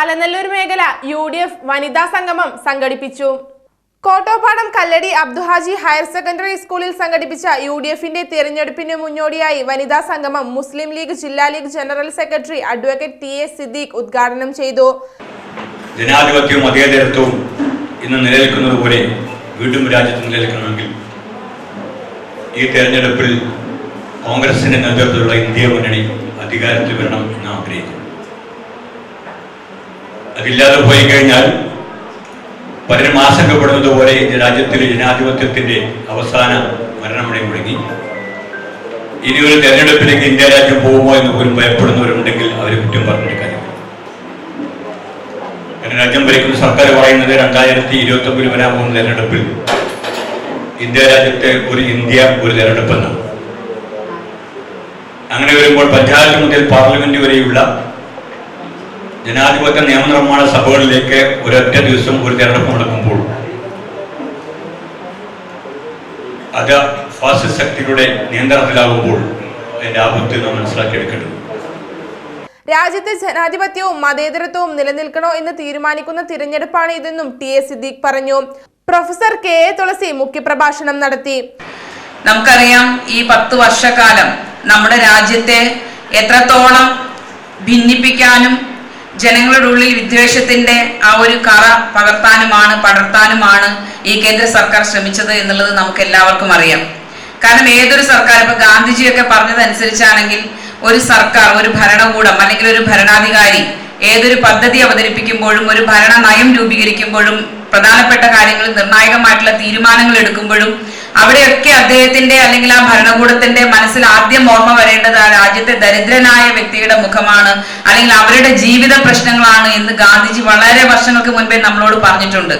അലനല്ലൂർ മേഖല U D F വനിതാ സംഗമം സംഘടിപ്പിച്ചു. കോട്ടോപ്പാടം കല്ലടി അബ്ദുഹാജി ഹയർ സെക്കൻഡറി സ്കൂളിൽ സംഘടിപ്പിച്ച യു ഡി എഫിന്റെ തിരഞ്ഞെടുപ്പിന് മുന്നോടിയായി വനിതാ സംഗമം മുസ്ലിം ലീഗ് ജില്ലാ league general secretary advocate T A Siddique ഉദ്ഘാടനം ചെയ്തു. ജനാധിപത്യവും അതേതരത്വവും ഇന്ന് നിലനിൽക്കുന്നത് പോലെ വീണ്ടും രാജ്യത്ത് നിലനിൽക്കണമെങ്കിൽ ഈ തെരഞ്ഞെടുപ്പിൽ കോൺഗ്രസിന്റെ നേതൃത്വത്തിലുള്ള ഇന്ത്യ മുന്നണി അധികാരത്തിൽ വരണം എന്ന് ആഗ്രഹിക്കുന്നു. അതില്ലാതെ പോയി കഴിഞ്ഞാൽ പലരും ആശങ്കപ്പെടുന്നത് പോലെ രാജ്യത്തിലെ ജനാധിപത്യത്തിന്റെ അവസാന മരണമണി മുടങ്ങി. ഇനി ഒരു തെരഞ്ഞെടുപ്പിലേക്ക് ഇന്ത്യ രാജ്യം പോകുമോ എന്ന് പോലും ഭയപ്പെടുന്നവരുണ്ടെങ്കിൽ അവരെ കുറ്റം പറഞ്ഞിട്ട് കാര്യമില്ല. കാരണം രാജ്യം ഭരിക്കുന്ന സർക്കാർ പറയുന്നത് രണ്ടായിരത്തി ഇരുപത്തി ഒമ്പതിൽ വരാൻ പോകുന്ന തെരഞ്ഞെടുപ്പിൽ ഇന്ത്യ രാജ്യത്തെ ഒരു ഇന്ത്യ ഒരു തെരഞ്ഞെടുപ്പെന്നാണ്. അങ്ങനെ വരുമ്പോൾ പഞ്ചായത്ത് മുതൽ പാർലമെന്റ് വരെയുള്ള ജനാധിപത്യ നിയമനിർമ്മാണ സഭകളിലേക്ക് ഒരൊറ്റ ദിവസം ഒരു തെരഞ്ഞെടുപ്പ് നടക്കുമ്പോൾ അത് ഫാസിസ്റ്റ് ശക്തികളുടെ നിയന്ത്രണത്തിലാകുമ്പോൾ അതിന്റെ ആപത്ത് നാം മനസ്സിലാക്കിയെടുക്കേണ്ടത്. രാജ്യത്തെ ജനാധിപത്യവും മതേതരത്വവും നിലനിൽക്കണോ എന്ന് തീരുമാനിക്കുന്ന തിരഞ്ഞെടുപ്പാണ് ഇതെന്നും ടി എ സിദ്ദീഖ് പറഞ്ഞു. പ്രൊഫസർ കെ എ തുളസി മുഖ്യപ്രഭാഷണം നടത്തി. നമുക്കറിയാം ഈ പത്ത് വർഷക്കാലം നമ്മുടെ രാജ്യത്തെ എത്രത്തോളം ഭിന്നിപ്പിക്കാനും ജനങ്ങളുടെ ഉള്ളിൽ വിദ്വേഷത്തിന്റെ ആ ഒരു കറ പകർത്താനുമാണ് പടർത്താനുമാണ് ഈ കേന്ദ്ര സർക്കാർ ശ്രമിച്ചത് എന്നുള്ളത് നമുക്ക് എല്ലാവർക്കും അറിയാം. കാരണം ഏതൊരു സർക്കാർ ഇപ്പൊ ഗാന്ധിജിയൊക്കെ പറഞ്ഞതനുസരിച്ചാണെങ്കിൽ ഒരു സർക്കാർ ഒരു ഭരണകൂടം അല്ലെങ്കിൽ ഒരു ഭരണാധികാരി ഏതൊരു പദ്ധതി അവതരിപ്പിക്കുമ്പോഴും ഒരു ഭരണ നയം രൂപീകരിക്കുമ്പോഴും പ്രധാനപ്പെട്ട കാര്യങ്ങളിൽ നിർണായകമായിട്ടുള്ള തീരുമാനങ്ങൾ എടുക്കുമ്പോഴും അവിടെയൊക്കെ അദ്ദേഹത്തിന്റെ അല്ലെങ്കിൽ ആ ഭരണകൂടത്തിന്റെ മനസ്സിൽ ആദ്യം ഓർമ്മ വരേണ്ടത് ആ രാജ്യത്തെ ദരിദ്രനായ വ്യക്തിയുടെ മുഖമാണ്. അല്ലെങ്കിൽ അവരുടെ ജീവിത പ്രശ്നങ്ങളാണ് എന്ന് ഗാന്ധിജി വളരെ വർഷങ്ങൾക്ക് മുൻപേ നമ്മളോട് പറഞ്ഞിട്ടുണ്ട്.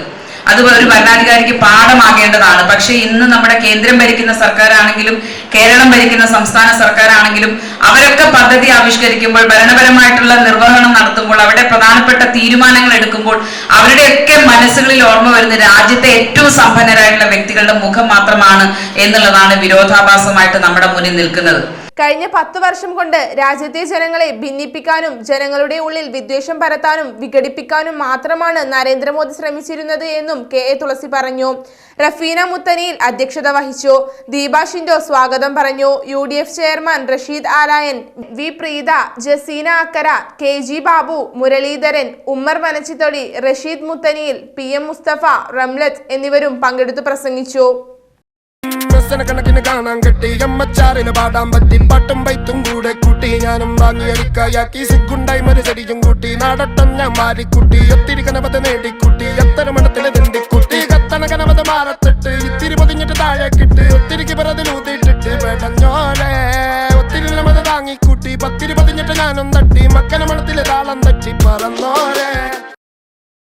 അത് ഒരു ഭരണാധികാരിക്ക് പാഠമാകേണ്ടതാണ്. പക്ഷേ ഇന്ന് നമ്മുടെ കേന്ദ്രം ഭരിക്കുന്ന സർക്കാരാണെങ്കിലും കേരളം ഭരിക്കുന്ന സംസ്ഥാന സർക്കാരാണെങ്കിലും അവരൊക്കെ പദ്ധതി ആവിഷ്കരിക്കുമ്പോൾ ഭരണപരമായിട്ടുള്ള നിർവഹണം നടത്തുമ്പോൾ അവിടെ പ്രധാനപ്പെട്ട തീരുമാനങ്ങൾ എടുക്കുമ്പോൾ അവരുടെയൊക്കെ മനസ്സുകളിൽ ഓർമ്മ വരുന്ന രാജ്യത്തെ ഏറ്റവും സമ്പന്നരായിട്ടുള്ള വ്യക്തികളുടെ മുഖം മാത്രമാണ് എന്നുള്ളതാണ് വിരോധാഭാസമായിട്ട് നമ്മുടെ മുന്നിൽ നിൽക്കുന്നത്. കഴിഞ്ഞ പത്ത് വർഷം കൊണ്ട് രാജ്യത്തെ ജനങ്ങളെ ഭിന്നിപ്പിക്കാനും ജനങ്ങളുടെ ഉള്ളിൽ വിദ്വേഷം പരത്താനും വിഘടിപ്പിക്കാനും മാത്രമാണ് നരേന്ദ്രമോദി ശ്രമിച്ചിരുന്നത് എന്നും കെ എ തുളസി പറഞ്ഞു. റഫീന മുത്തനിയിൽ അധ്യക്ഷത വഹിച്ചു. ദീപ ഷിൻഡോ സ്വാഗതം പറഞ്ഞു. U D F chairman Rasheed Alayan V Preetha Jaseena Akkara K G Babu Muralidharan Ummer Manachithodi Rasheed Muthaniyil P M Musthafa Ramlath എന്നിവരും പങ്കെടുത്തു പ്രസംഗിച്ചു. കണക്കിന് കാണാൻ കെട്ടി. അമ്മച്ചാറിന് പാടാൻ പറ്റി. പാട്ടും പൈത്തും കൂടെ കൂട്ടി. ഞാനും വാങ്ങി അരിക്കായാക്കി സിഗുണ്ടായി മരുചടിയും കൂട്ടി. നാടട്ടം ഞാൻ മാറിക്കുട്ടി ഒത്തിരി കനപത നേടിക്കുട്ടി. എത്ര മണത്തിലെ തിണ്ടിക്കുട്ടി. കത്തണ കനപത മാറത്തിട്ട്. ഇത്തിരി പൊതിഞ്ഞിട്ട് താഴെ കിട്ട് ഒത്തിരിക്ക് പിറതിലൂത്തിട്ടിട്ട് വേടഞ്ഞോലെ ഒത്തിരി കനപത താങ്ങിക്കൂട്ടി പത്തിരി പൊതിഞ്ഞിട്ട് ഞാനും തട്ടി. മക്കന മണത്തിലെ താളം തട്ടി. പറന്നോലെ